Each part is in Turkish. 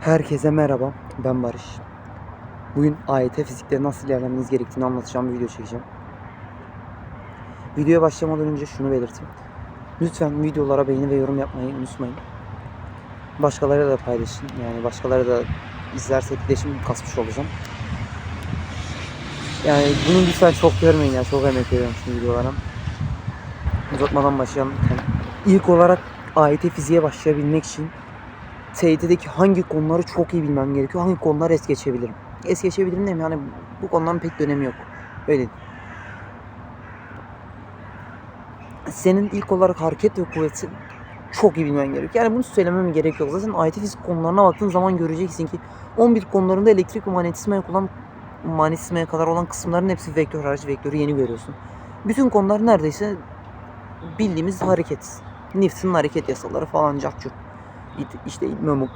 Herkese merhaba, ben Barış. Bugün AYT fizikte nasıl ilerlemeniz gerektiğini anlatacağım bir video çekeceğim. Videoya başlamadan önce şunu belirteyim. Lütfen videolara beğeni ve yorum yapmayı unutmayın. Başkalarıyla da paylaşın. Yani başkaları da izlerse etkileşim kasmış olacağım. Yani bunu lütfen çok görmeyin ya. Çok emek veriyorum şimdi videolara. Uzatmadan başlayalım. Yani ilk olarak AYT fiziğe başlayabilmek için TYT'deki hangi konuları çok iyi bilmem gerekiyor, hangi konuları es geçebilirim. Es geçebilirim de yani bu konuların pek önemi yok. Öyle değil. Senin ilk olarak hareket ve kuvveti çok iyi bilmen gerekiyor. Yani bunu söylememe gerek yok. Zaten AYT fizik konularına baktığın zaman göreceksin ki 11 konularında elektrik ve manyetizmaya olan manyetizmaya kadar olan kısımların hepsi vektör hariç vektörü yeni görüyorsun. Bütün konular neredeyse bildiğimiz hareket. Newton'un hareket yasaları falan cakçuk işte itmem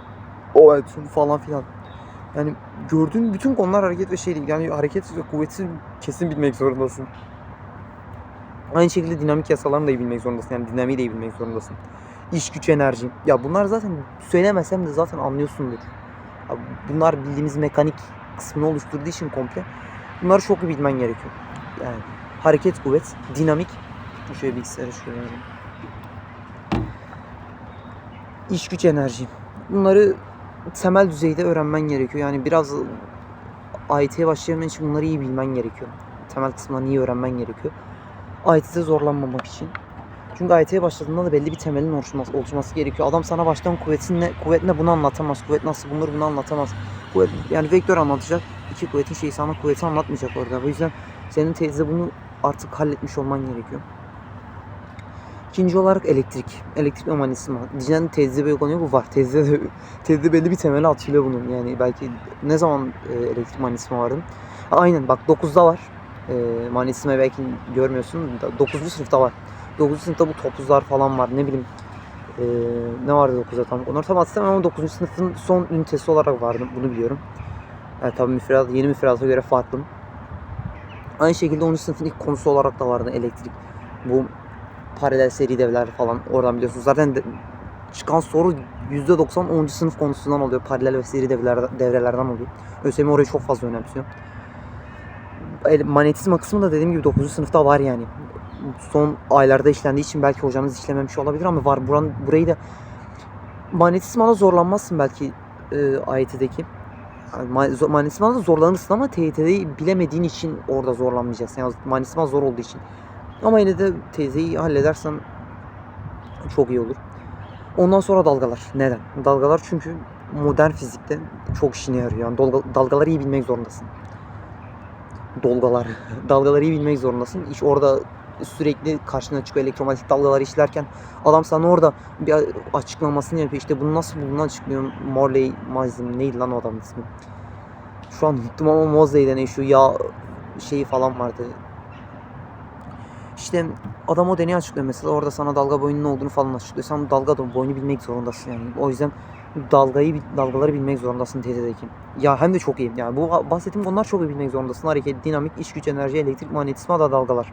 o etsin falan filan. Yani gördüğün bütün konular hareket ve şey değil. Yani hareket ve kuvveti kesin bilmek zorundasın. Aynı şekilde dinamik yasalarını da iyi bilmek zorundasın. Yani dinamiği de iyi bilmek zorundasın. İş güç enerji. Ya bunlar zaten söylemesem de zaten anlıyorsundur. Ya bunlar bildiğimiz mekanik kısmını oluşturduğu için komple. Bunları çok iyi bilmen gerekiyor. Yani hareket kuvvet, dinamik. Şöyle bilgisayarı şöyle vereyim. İş güç enerji. Bunları temel düzeyde öğrenmen gerekiyor. Yani biraz IT'ye başlayabilmen için bunları iyi bilmen gerekiyor. Temel kısımlarını iyi öğrenmen gerekiyor. IT'de zorlanmamak için. Çünkü IT'ye başladığında da belli bir temelin oluşması, oluşması gerekiyor. Adam sana baştan kuvvetin ne, kuvvet ne bunu anlatamaz. Kuvvet nasıl bulunur bunu anlatamaz. Kuvvet, yani vektör anlatacak. iki kuvvetin şeyi sana kuvveti anlatmayacak orada. O yüzden senin teyze bunu artık halletmiş olman gerekiyor. İkinci olarak elektrik. Elektrik ve manyetizma. Diyeceğin tezde bir uygulanıyor bu var. Tezde de, bir temeli atılıyor bunun. Yani belki ne zaman e, elektrik manyetizma vardı? Aynen bak 9'da var. E, manyetizma belki görmüyorsun. 9. sınıfta var. 9. sınıfta bu topuzlar falan var. Ne bileyim e, ne vardı 9'da tam. Onları tam hatırlamıyorum ama 9. sınıfın son ünitesi olarak vardı. Bunu biliyorum. Yani tabii müfredat, yeni müfredata göre farklı. Aynı şekilde 10. sınıfın ilk konusu olarak da vardı elektrik. Bu paralel seri devreler falan oradan biliyorsunuz. Zaten de, çıkan soru %90 10. sınıf konusundan oluyor. Paralel ve seri devreler, devrelerden oluyor. ÖSYM orayı çok fazla önemsiyor. Manyetizma kısmı da dediğim gibi 9. sınıfta var yani. Son aylarda işlendiği için belki hocanız işlememiş olabilir ama var. Buran, burayı da manyetizmada zorlanmazsın belki e, AYT'deki. Yani manyetizmada zorlanırsın ama TYT'de bilemediğin için orada zorlanmayacaksın. Yani manyetizma zor olduğu için. Ama yine de teyzeyi halledersen çok iyi olur. Ondan sonra dalgalar. Neden? Dalgalar çünkü modern fizikte çok işine yarıyor. Yani dalga, dalgaları iyi bilmek zorundasın. Dolgalar. dalgaları iyi bilmek zorundasın. İş orada sürekli karşına çıkıyor elektromanyetik dalgaları işlerken adam sana orada bir açıklamasını yapıyor. İşte bunu nasıl bulduğunu açıklıyor. Morley, Mazim neydi lan o adamın ismi? Şu an unuttum ama Mosley denen şu yağ şeyi falan vardı. İşte adam o deneyi açıklıyor mesela orada sana dalga boyunun olduğunu falan açıklıyor. Sen dalga da- boyunu bilmek zorundasın yani. O yüzden dalgayı dalgaları bilmek zorundasın TD'deki. Ya hem de çok iyi. Yani bu bahsettiğim konular çok iyi bilmek zorundasın. Hareket, dinamik, iş güç, enerji, elektrik, manyetizma da dalgalar.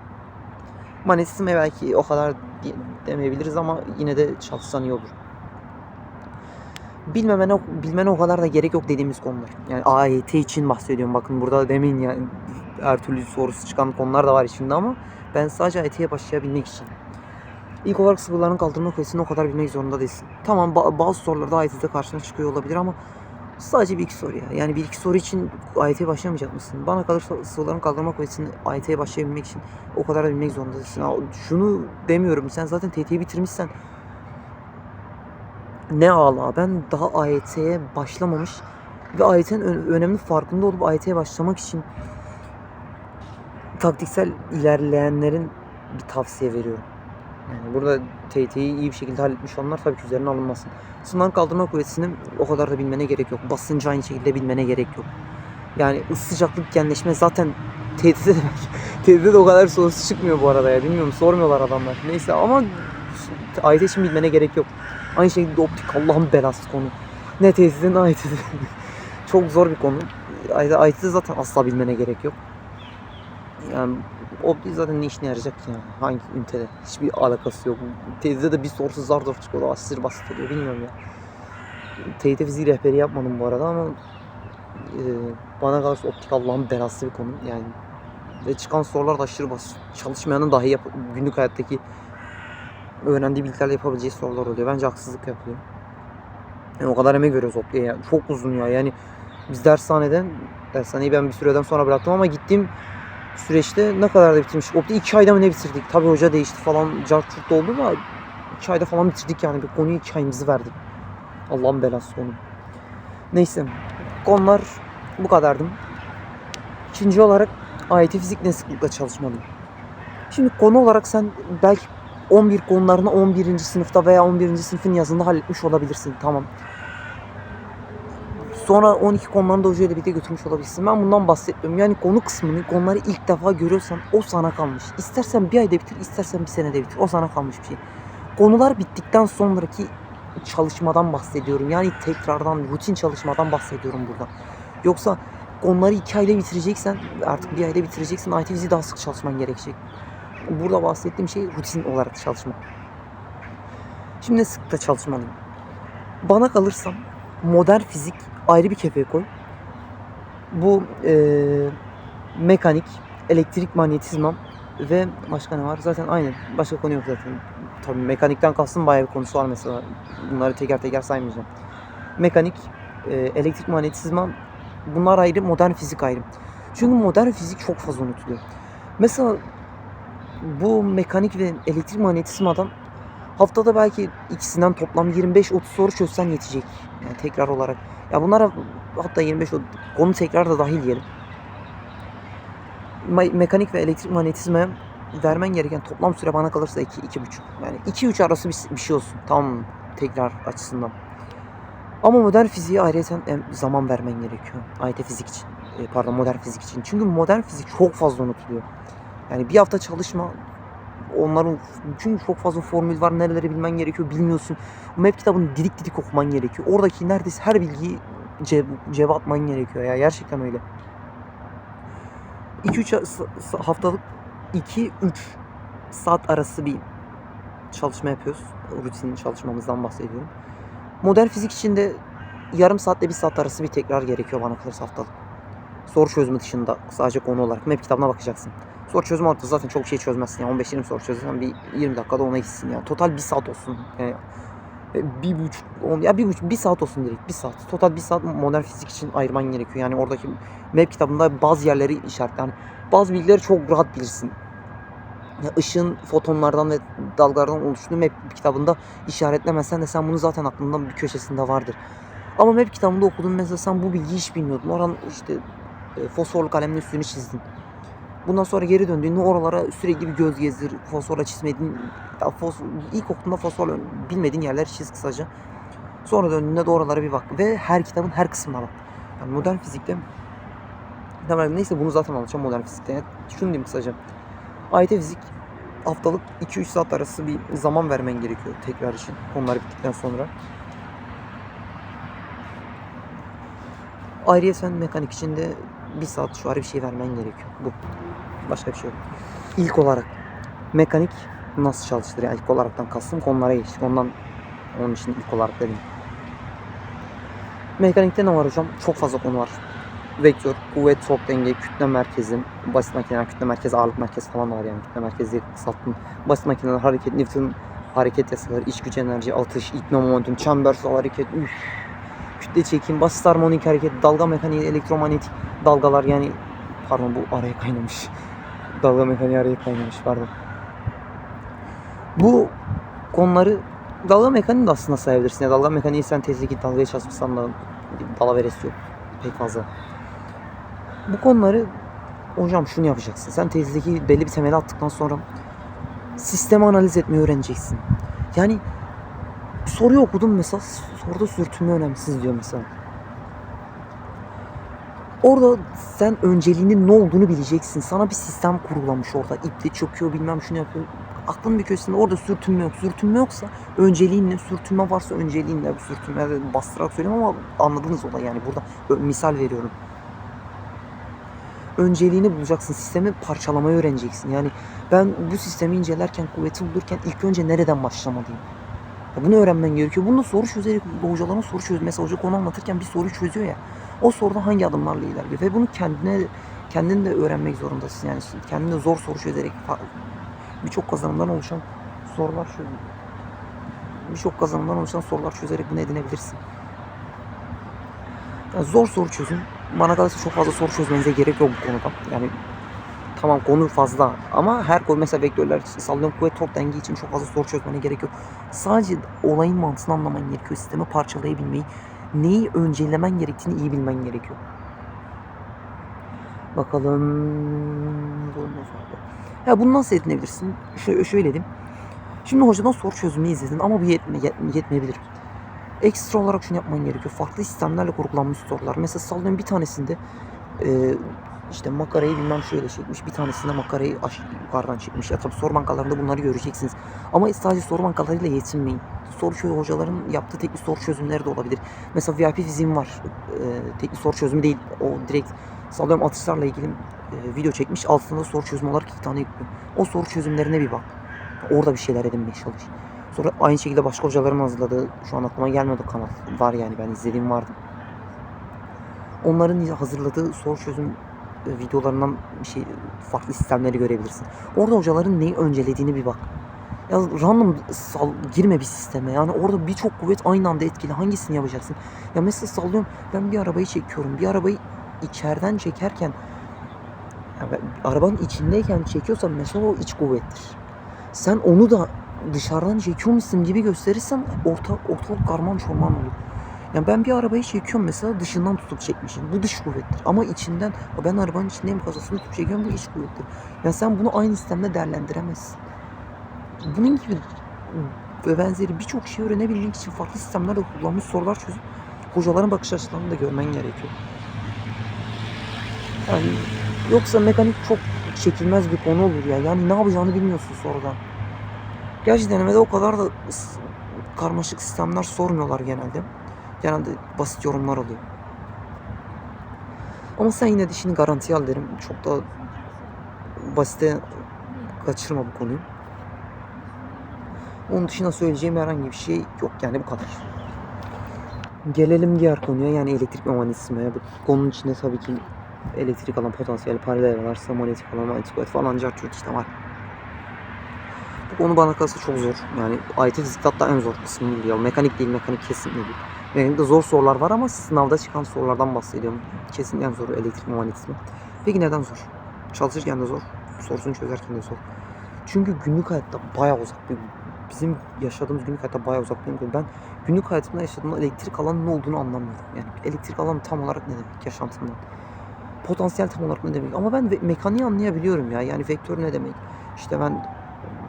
Manyetizma belki o kadar demeyebiliriz ama yine de çalışsan iyi olur. Bilmemene, bilmene o kadar da gerek yok dediğimiz konular. Yani AYT için bahsediyorum. Bakın burada demin yani her türlü sorusu çıkan konular da var içinde ama ben sadece AYT'ye başlayabilmek için. İlk olarak sıvıların kaldırma kuvvetini o kadar bilmek zorunda değilsin. Tamam ba- bazı sorularda AYT'de karşına çıkıyor olabilir ama sadece bir iki soru ya. Yani bir iki soru için AYT'ye başlamayacak mısın? Bana kalırsa sıvıların kaldırma kuvvetini AYT'ye başlayabilmek için o kadar da bilmek zorunda değilsin. Şunu demiyorum sen zaten TT'yi bitirmişsen ne ala ben daha AYT'ye başlamamış ve AYT'nin önemli farkında olup AYT'ye başlamak için taktiksel ilerleyenlerin bir tavsiye veriyorum. Yani burada TT'yi iyi bir şekilde halletmiş olanlar tabii ki üzerine alınmasın. Sınav kaldırma kuvvetini o kadar da bilmene gerek yok. Basıncı aynı şekilde bilmene gerek yok. Yani ısı sıcaklık genleşme zaten TT'de de, TT'de de o kadar sorusu çıkmıyor bu arada ya. Bilmiyorum sormuyorlar adamlar. Neyse ama AYT için bilmene gerek yok. Aynı şekilde optik Allah'ın belası konu. Ne TT'de ne AYT'de. Çok zor bir konu. AYT'de zaten asla bilmene gerek yok. Yani optik zaten ne işine yarayacak ki yani? Hangi ünitede? Hiçbir alakası yok. Tezde de bir sorusu zar zor çıkıyor. O aşırı basit oluyor. Bilmiyorum ya. TYT fiziği rehberi yapmadım bu arada ama e, bana kalırsa optik Allah'ın belası bir konu. Yani ve çıkan sorular da aşırı basit. Çalışmayanın dahi yap- günlük hayattaki öğrendiği bilgilerle yapabileceği sorular oluyor. Bence haksızlık yapılıyor. Yani o kadar emek veriyoruz optiğe. ya. Çok uzun ya. Yani biz dershaneden dershaneyi ben bir süreden sonra bıraktım ama gittiğim süreçte ne kadar da bitirmiş. Opti iki ayda mı ne bitirdik? Tabii hoca değişti falan. Cart çurt oldu ama iki ayda falan bitirdik yani. Bir konuyu iki ayımızı verdik. Allah'ın belası konu. Neyse. Konular bu kadardı. İkinci olarak AYT fizik ne sıklıkla çalışmalıyım? Şimdi konu olarak sen belki 11 konularını 11. sınıfta veya 11. sınıfın yazında halletmiş olabilirsin. Tamam. Sonra 12 konularını da hocayla birlikte götürmüş olabilirsin. Ben bundan bahsetmiyorum. Yani konu kısmını, konuları ilk defa görüyorsan o sana kalmış. İstersen bir ayda bitir, istersen bir senede bitir. O sana kalmış bir şey. Konular bittikten sonraki çalışmadan bahsediyorum. Yani tekrardan, rutin çalışmadan bahsediyorum burada. Yoksa konuları iki ayda bitireceksen, artık bir ayda bitireceksin. IT fiziği daha sık çalışman gerekecek. Burada bahsettiğim şey rutin olarak çalışma. Şimdi sık da çalışmalıyım. Bana kalırsam modern fizik ayrı bir kefeye koy. Bu eee, mekanik, elektrik manyetizma ve başka ne var? Zaten aynı. Başka konu yok zaten. Tabii mekanikten kastım bayağı bir konusu var mesela. Bunları teker teker saymayacağım. Mekanik, eee, elektrik manyetizma bunlar ayrı, modern fizik ayrı. Çünkü modern fizik çok fazla unutuluyor. Mesela bu mekanik ve elektrik manyetizmadan haftada belki ikisinden toplam 25-30 soru çözsen yetecek. Yani tekrar olarak. Ya bunlara hatta 25 o- konu tekrar da dahil diyelim. Me- mekanik ve elektrik manyetizmaya vermen gereken toplam süre bana kalırsa 2 iki, 2,5. Yani 2-3 arası bir, bir şey olsun. Mı? Tekrar açısından. Ama modern fiziğe ayrıca zaman vermen gerekiyor. AYT fizik için. E, pardon modern fizik için. Çünkü modern fizik çok fazla unutuluyor. Yani bir hafta çalışma onların çünkü çok fazla formül var nereleri bilmen gerekiyor bilmiyorsun. Map kitabını didik didik okuman gerekiyor. Oradaki neredeyse her bilgiyi ce cebe atman gerekiyor ya gerçekten öyle. 2-3 haftalık 2-3 saat arası bir çalışma yapıyoruz. Rutin çalışmamızdan bahsediyorum. Modern fizik için de yarım saatle bir saat arası bir tekrar gerekiyor bana kalırsa haftalık. Soru çözümü dışında sadece konu olarak map kitabına bakacaksın. Soru çözümü ortada zaten çok şey çözmezsin. Yani 15-20 soru çözersen bir 20 dakikada ona gitsin ya. Total bir saat olsun. Yani e, bir buçuk, on, ya bir buçuk, bir saat olsun direkt. Bir saat. Total bir saat modern fizik için ayırman gerekiyor. Yani oradaki map kitabında bazı yerleri işaret. Yani bazı bilgileri çok rahat bilirsin. Ya ışığın fotonlardan ve dalgalardan oluştuğunu map kitabında işaretlemezsen de sen bunu zaten aklından bir köşesinde vardır. Ama map kitabında okudun mesela sen bu bilgiyi hiç bilmiyordun. Oranın işte e, fosforlu kalemle üstünü çizdin. Bundan sonra geri döndüğünde oralara sürekli bir göz gezdir. Fosforla çizmediğin, ya fosfor, ilk okuduğunda fosforla bilmediğin yerleri çiz kısaca. Sonra döndüğünde de oralara bir bak. Ve her kitabın her kısmına bak. Yani modern fizikte Tamam neyse bunu zaten anlatacağım modern fizikte. Yani şunu diyeyim kısaca. AYT fizik haftalık 2-3 saat arası bir zaman vermen gerekiyor tekrar için. Konular bittikten sonra. Ayrıca mekanik için de bir saat ara bir şey vermen gerekiyor. Bu. Başka bir şey yok. İlk olarak mekanik nasıl çalıştır? Yani ilk olaraktan kastım konulara geçtik. Ondan onun için ilk olarak dedim. Mekanikte ne var hocam? Çok fazla konu var. Vektör, kuvvet, tork denge, kütle merkezi, basit makineler, kütle merkezi, ağırlık merkezi falan var yani. Kütle merkezi diye kısalttım. Basit makineler, hareket, Newton, hareket yasaları, iç güç enerji, atış, itme momentum, çembersel hareket, üf, kütle çekim, basit harmonik hareket, dalga mekaniği, elektromanyetik dalgalar yani pardon bu araya kaynamış. dalga mekaniği araya kaynamış pardon. Bu konuları dalga mekaniği de aslında sayabilirsin. Ya dalga mekaniği sen tezdeki dalgaya çalışmışsan da dala veresi yok pek fazla. Bu konuları hocam şunu yapacaksın. Sen tezideki belli bir temeli attıktan sonra sistemi analiz etmeyi öğreneceksin. Yani soruyu okudum mesela soruda sürtünme önemsiz diyor mesela. Orada sen önceliğinin ne olduğunu bileceksin. Sana bir sistem kurulamış orada. İple çöküyor bilmem şunu yapıyor. Aklın bir köşesinde orada sürtünme yok. Sürtünme yoksa önceliğin ne? Sürtünme varsa önceliğin ne? Sürtünme bastırarak söylüyorum ama anladınız olay yani. Burada misal veriyorum. Önceliğini bulacaksın. Sistemi parçalamayı öğreneceksin. Yani ben bu sistemi incelerken, kuvveti bulurken ilk önce nereden başlamalıyım? Ya bunu öğrenmen gerekiyor. Bunu soru çözerek hocaların soru. Mesela hoca konu anlatırken bir soruyu çözüyor ya. O soruda hangi adımlarla ilerliyor ve bunu kendine kendin de öğrenmek zorundasın. Yani kendin de zor soru çözerek birçok kazanımdan oluşan sorular çöz. Birçok kazanımdan oluşan sorular çözerek bunu edinebilirsin. Yani zor soru çözün. Bana kalırsa çok fazla soru çözmenize gerek yok bu konuda. Yani tamam konu fazla ama her konu mesela vektörler sallıyorum kuvvet tork denge için çok fazla soru çözmene gerek yok. Sadece olayın mantığını anlaman gerekiyor. Sistemi parçalayabilmeyi, neyi öncelemen gerektiğini iyi bilmen gerekiyor. Bakalım. Bu nasıl oldu? Ya bunu nasıl edinebilirsin? Şöyle, şöyle diyeyim. Şimdi hocadan soru çözümünü izledin ama bu yetme, yet- yetmeyebilir. Ekstra olarak şunu yapman gerekiyor. Farklı sistemlerle kurgulanmış sorular. Mesela sallıyorum bir tanesinde e, işte makarayı bilmem şöyle çekmiş. Bir tanesinde makarayı aş- yukarıdan çekmiş. Ya tabii soru bankalarında bunları göreceksiniz. Ama sadece soru bankalarıyla yetinmeyin. Soru çözüm hocaların yaptığı teknik soru çözümleri de olabilir. Mesela VIP fiziğim var. E, teknik soru çözümü değil. O direkt sallıyorum atışlarla ilgili e, video çekmiş. Altında soru çözümü olarak iki tane yüklü. O soru çözümlerine bir bak. Orada bir şeyler edinmeye çalış. Sonra aynı şekilde başka hocaların hazırladığı, şu an aklıma gelmedi kanal. Var yani ben izlediğim vardı. Onların hazırladığı soru çözüm videolarından bir şey farklı sistemleri görebilirsin. Orada hocaların neyi öncelediğini bir bak. Ya random sal, girme bir sisteme. Yani orada birçok kuvvet aynı anda etkili. Hangisini yapacaksın? Ya mesela sallıyorum ben bir arabayı çekiyorum. Bir arabayı içeriden çekerken ya ben- arabanın içindeyken çekiyorsam mesela o iç kuvvettir. Sen onu da dışarıdan çekiyormuşsun gibi gösterirsen orta, ortalık karman çorman olur. Yani ben bir arabayı çekiyorum mesela dışından tutup çekmişim. Bu dış kuvvettir. Ama içinden ben arabanın içindeyim kafasını tutup çekiyorum bu iç kuvvettir. Yani sen bunu aynı sistemde değerlendiremezsin. Bunun gibi ve benzeri birçok şey öğrenebilmek için farklı sistemlerle kullanmış sorular çözüp hocaların bakış açılarını da görmen gerekiyor. Yani yoksa mekanik çok çekilmez bir konu olur ya. Yani ne yapacağını bilmiyorsun sonradan. Gerçi denemede o kadar da karmaşık sistemler sormuyorlar genelde. Genelde basit yorumlar oluyor. Ama sen yine de işini garantiye al derim. Çok da basite kaçırma bu konuyu. Onun dışında söyleyeceğim herhangi bir şey yok yani bu kadar. Gelelim diğer konuya yani elektrik ve manyetismaya. Bu konunun içinde tabii ki elektrik alan potansiyel paralel varsa manyetik alan kuvvet falan cart işte var. Bu konu bana kalırsa çok zor. Yani IT fizik hatta en zor kısmı diyor. Mekanik değil, mekanik kesinlikle değil. Mekanikte zor sorular var ama sınavda çıkan sorulardan bahsediyorum. Kesinlikle en zoru elektrik manyetizma. Peki neden zor? Çalışırken de zor, sorusunu çözerken de zor. Çünkü günlük hayatta bayağı uzak bir bizim yaşadığımız günlük hayatta bayağı uzak. Ben günlük hayatımda yaşadığımda elektrik alanının ne olduğunu anlamıyorum. Yani elektrik alanı tam olarak ne demek yaşantımda? Potansiyel tam olarak ne demek? Ama ben mekaniği anlayabiliyorum ya. Yani vektör ne demek? İşte ben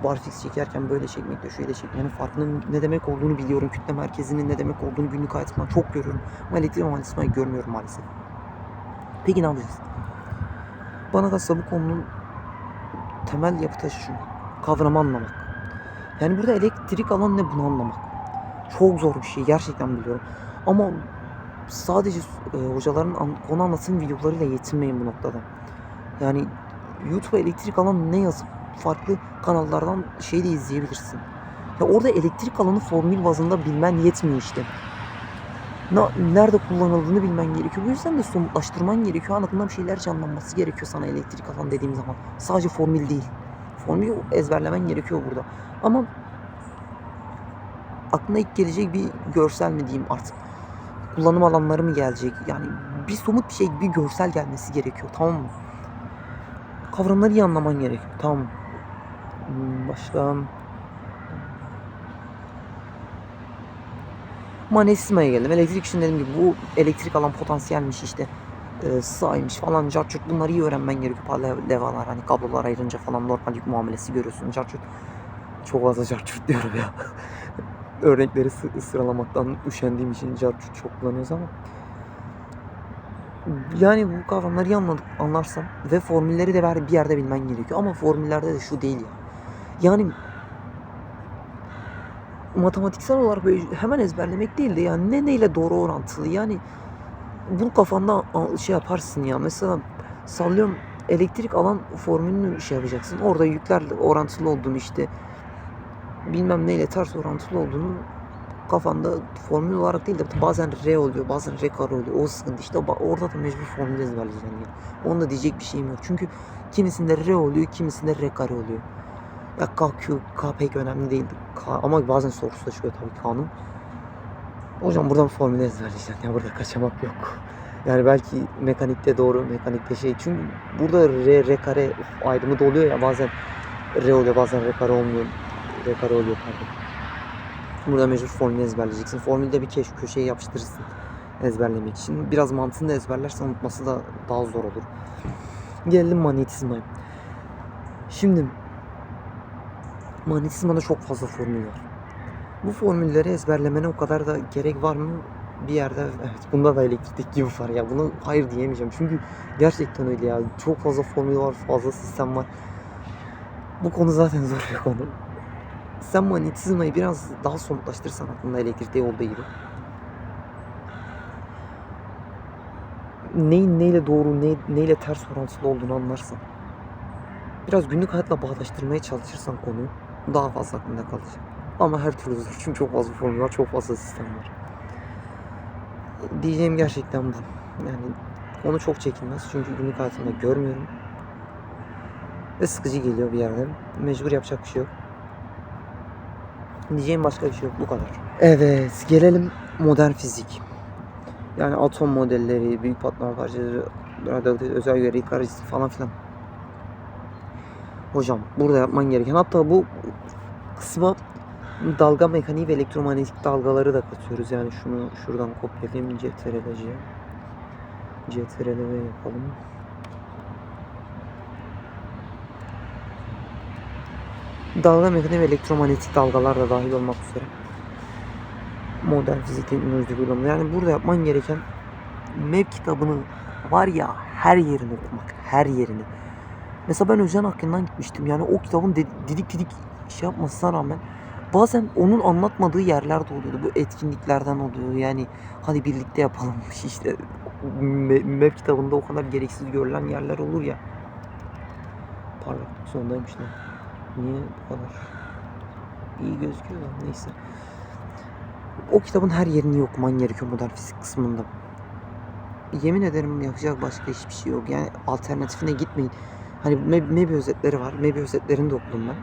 barfix çekerken böyle çekmekle şöyle çekmek. Yani farkının ne demek olduğunu biliyorum. Kütle merkezinin ne demek olduğunu günlük hayatımda çok görüyorum. Ama elektrik mühendisliği görmüyorum maalesef. Peki ne yapacağız? Bana kalırsa bu konunun temel yapı taşı şu. Kavramı anlamak. Yani burada elektrik alan ne bunu anlamak. Çok zor bir şey gerçekten biliyorum. Ama sadece e, hocaların an, konu anlatım videolarıyla yetinmeyin bu noktada. Yani YouTube'a elektrik alan ne yazıp farklı kanallardan şey de izleyebilirsin. Ya orada elektrik alanı formül bazında bilmen yetmiyor işte. Na- nerede kullanıldığını bilmen gerekiyor. Bu yüzden de somutlaştırman gerekiyor. Anlatımdan bir şeyler canlanması gerekiyor sana elektrik alan dediğim zaman. Sadece formül değil. Formülü ezberlemen gerekiyor burada. Ama aklına ilk gelecek bir görsel mi diyeyim artık. Kullanım alanları mı gelecek? Yani bir somut bir şey, bir görsel gelmesi gerekiyor. Tamam mı? Kavramları iyi anlaman gerekiyor. Tamam mı? Hmm, Başka... Manesisma'ya geldim. Elektrik için dediğim gibi bu elektrik alan potansiyelmiş işte. E, sağymış falan carçurt bunları iyi öğrenmen gerekiyor. Paralel levalar hani kablolar ayırınca falan normal yük muamelesi görüyorsun. Carçurt çok fazla carçurt diyorum ya. Örnekleri sı- sıralamaktan üşendiğim için carçurt çok kullanıyoruz ama. Yani bu kavramları iyi anladık, anlarsan ve formülleri de bir yerde bilmen gerekiyor. Ama formüllerde de şu değil ya. Yani matematiksel olarak böyle hemen ezberlemek değil de yani ne neyle doğru orantılı yani bunu kafanda şey yaparsın ya mesela sallıyorum elektrik alan formülünü şey yapacaksın orada yüklerle orantılı olduğunu işte bilmem neyle ters orantılı olduğunu kafanda formül olarak değil de bazen R oluyor, bazen R kare oluyor. O sıkıntı işte orada da mecbur formül ezberleyeceksin yani. Onda diyecek bir şeyim yok. Çünkü kimisinde R oluyor, kimisinde R kare oluyor. Ya K, Q, K pek önemli değil. K, ama bazen sorusu da çıkıyor tabii K'nın. Hocam buradan formülü ezberleyeceksin. Ya burada kaçamak yok. Yani belki mekanikte doğru, mekanikte şey. Çünkü burada R, R kare uf, ayrımı da oluyor ya bazen R oluyor, bazen R kare olmuyor. R kare oluyor pardon. Burada mecbur formülü ezberleyeceksin. Formülde bir keş köşeye yapıştırırsın ezberlemek için. Biraz mantığını da ezberlersen unutması da daha zor olur. Gelelim manyetizmaya. Şimdi manyetizmada çok fazla formül var. Bu formülleri ezberlemene o kadar da gerek var mı? Bir yerde evet bunda da elektrik gibi var ya. Bunu hayır diyemeyeceğim. Çünkü gerçekten öyle ya. Çok fazla formül var, fazla sistem var. Bu konu zaten zor bir konu. Sen manyetizmayı biraz daha somutlaştırırsan aklında elektrikte olduğu gibi. Neyin neyle doğru, ne, neyle ters orantılı olduğunu anlarsan. Biraz günlük hayatla bağdaştırmaya çalışırsan konuyu daha fazla aklında kalacak. Ama her türlü zor. Çünkü çok fazla formül var, çok fazla sistem var. Diyeceğim gerçekten bu. Yani konu çok çekilmez. Çünkü günlük hayatımda görmüyorum. Ve sıkıcı geliyor bir yerden. Mecbur yapacak bir şey yok. Diyeceğim başka bir şey yok. Bu kadar. Evet. Gelelim modern fizik. Yani atom modelleri, büyük patlama parçaları, radyoaktif özel karıştı falan filan. Hocam burada yapman gereken hatta bu kısma dalga mekaniği ve elektromanyetik dalgaları da katıyoruz. Yani şunu şuradan kopyalayayım CTRL-C'ye. CTRL-V yapalım. Dalga mekaniği ve elektromanyetik dalgalar da dahil olmak üzere. Modern fizik teknoloji uygulamaları. Yani burada yapman gereken MEP kitabını var ya her yerini okumak. Her yerini. Mesela ben Özcan Akın'dan gitmiştim. Yani o kitabın didik didik şey yapmasına rağmen bazen onun anlatmadığı yerler de oluyordu. Bu etkinliklerden oluyor. Yani hadi birlikte yapalım işte MEP kitabında o kadar gereksiz görülen yerler olur ya. Pardon sondaymış lan. Niye bu kadar iyi gözüküyor da neyse. O kitabın her yerini okuman gerekiyor modern fizik kısmında. Yemin ederim yapacak başka hiçbir şey yok. Yani alternatifine gitmeyin. Hani Me- Mebi özetleri var. Mebi özetlerini de okudum ben.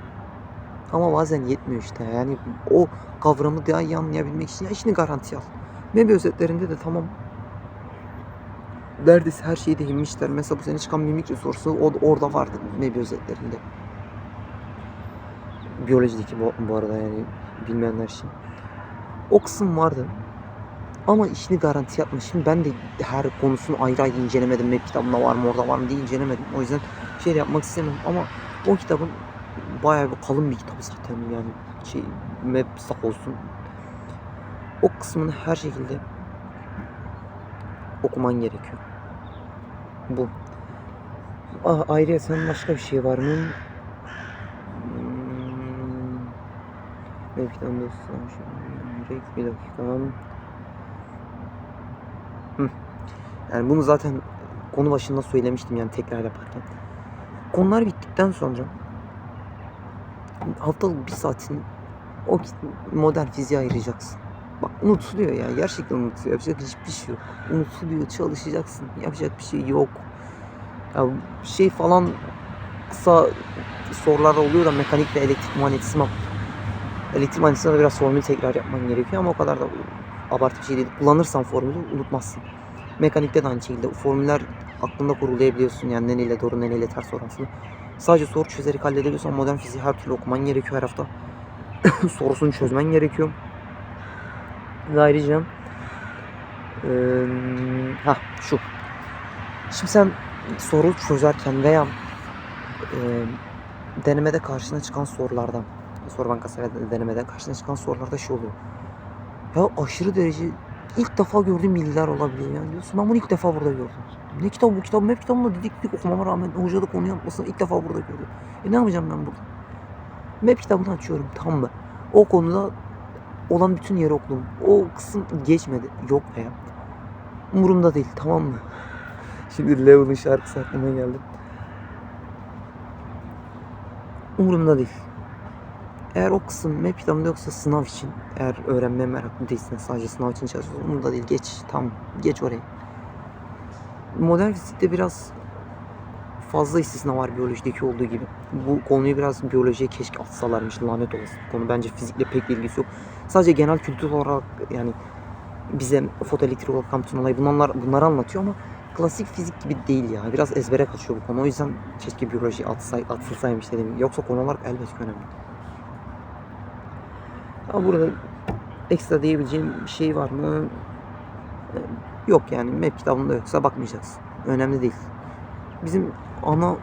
Ama bazen yetmiyor işte. Yani o kavramı daha iyi anlayabilmek için ya işini garantiye al. Mebi özetlerinde de tamam neredeyse her şeyi değinmişler. Mesela bu sene çıkan mimikri sorusu o, orada vardı Mebi özetlerinde. Biyolojideki bu, bu arada yani bilmeyenler için. O kısım vardı. Ama işini garanti yapmış. Şimdi ben de her konusunu ayrı ayrı incelemedim. Map kitabında var mı orada var mı diye incelemedim. O yüzden şey de yapmak istemiyorum. Ama o kitabın bayağı bir kalın bir kitap zaten yani. Şey, map sak olsun. O kısmını her şekilde okuman gerekiyor. Bu. Ah, ayrıca senin başka bir şey var mı? Map kitabında ıslamış. Bir dakika. Hı. Yani bunu zaten konu başında söylemiştim yani tekrar yaparken. Konular bittikten sonra haftalık bir saatini o modern fiziğe ayıracaksın. Bak unutuluyor ya gerçekten unutuluyor. Yapacak hiçbir şey yok. Unutuluyor çalışacaksın. Yapacak bir şey yok. Ya şey falan kısa sorular oluyor da mekanik ve elektrik manyetizma. Elektrik manyetizmada biraz formül tekrar yapman gerekiyor ama o kadar da abartı bir şey değil. Kullanırsan formülü unutmazsın. Mekanikte de aynı şekilde formüller aklında kurulayabiliyorsun yani ne neyle doğru ne neyle ters orantılı. Sadece soru çözerek halledebiliyorsan modern fiziği her türlü okuman gerekiyor her hafta. Sorusunu çözmen gerekiyor. Ve ayrıca eee ha şu. Şimdi sen soru çözerken veya eee, denemede karşına çıkan sorulardan soru bankası ve denemede karşına çıkan sorularda şey oluyor. Ya aşırı derece ilk defa gördüğüm bilgiler olabiliyor yani diyorsun ben bunu ilk defa burada gördüm. Ne kitap bu kitap hep kitabımda didik didik okumama rağmen hoca da konu yapmasını ilk defa burada gördüm. E ne yapacağım ben burada? Map kitabını açıyorum tam mı? O konuda olan bütün yeri okudum. O kısım geçmedi. Yok be. Umurumda değil tamam mı? Şimdi Level'ın şarkısı aklıma geldi. Umurumda değil. Eğer o kısım map kitabında yoksa sınav için eğer öğrenmeye meraklı değilsen sadece sınav için çalışıyorsan umurda değil geç tamam geç oraya. Modern fizikte biraz fazla istisna var biyolojideki olduğu gibi. Bu konuyu biraz biyolojiye keşke atsalarmış lanet olası. Konu bence fizikle pek ilgisi yok. Sadece genel kültür olarak yani bize fotoelektrik olarak kampüsün olayı bunlar, bunları anlatıyor ama klasik fizik gibi değil ya. Biraz ezbere kaçıyor bu konu. O yüzden keşke biyoloji atsay, atılsaymış dedim. Yoksa konu olarak elbette önemli. Ama burada ekstra diyebileceğim bir şey var mı? Yok yani map kitabında yoksa bakmayacağız. Önemli değil. Bizim ana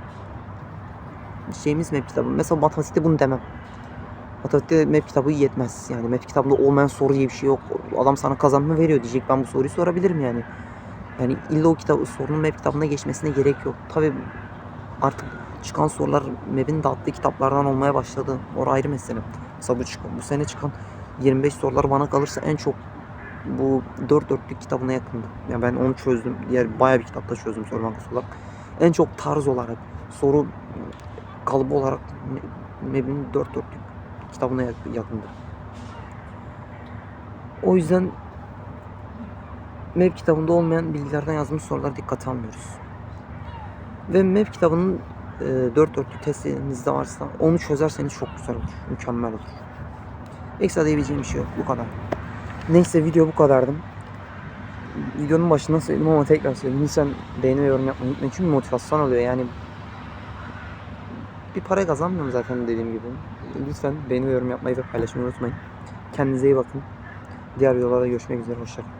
şeyimiz map kitabı. Mesela matematikte bunu demem. Matematikte map kitabı yetmez. Yani map kitabında olmayan soru diye bir şey yok. Adam sana kazanma veriyor diyecek. Ben bu soruyu sorabilirim yani. Yani illa o kitabı sorunun map kitabına geçmesine gerek yok. Tabi artık çıkan sorular map'in dağıttığı kitaplardan olmaya başladı. Orası ayrı mesele. Mesela çıkan, bu sene çıkan 25 sorular bana kalırsa en çok bu 4 dörtlük kitabına yakındı. Yani ben onu çözdüm. Diğer bayağı bir kitapta çözdüm soru bankası olarak. En çok tarz olarak, soru kalıbı olarak Meb'in 4 dörtlük kitabına yak- yakındı. O yüzden MEB kitabında olmayan bilgilerden yazılmış sorulara dikkate almıyoruz. Ve MEB kitabının e, 4 dörtlük testinizde varsa onu çözerseniz çok güzel olur. Mükemmel olur. Ekstra diyebileceğim bir şey yok. Bu kadar. Neyse video bu kadardı. Videonun başında söyledim ama tekrar söyleyeyim. Lütfen beğeni ve yorum yapmayı unutmayın. Çünkü motivasyon oluyor yani. Bir para kazanmıyorum zaten dediğim gibi. Lütfen beğeni ve yorum yapmayı ve paylaşmayı unutmayın. Kendinize iyi bakın. Diğer videolarda görüşmek üzere. Hoşçakalın.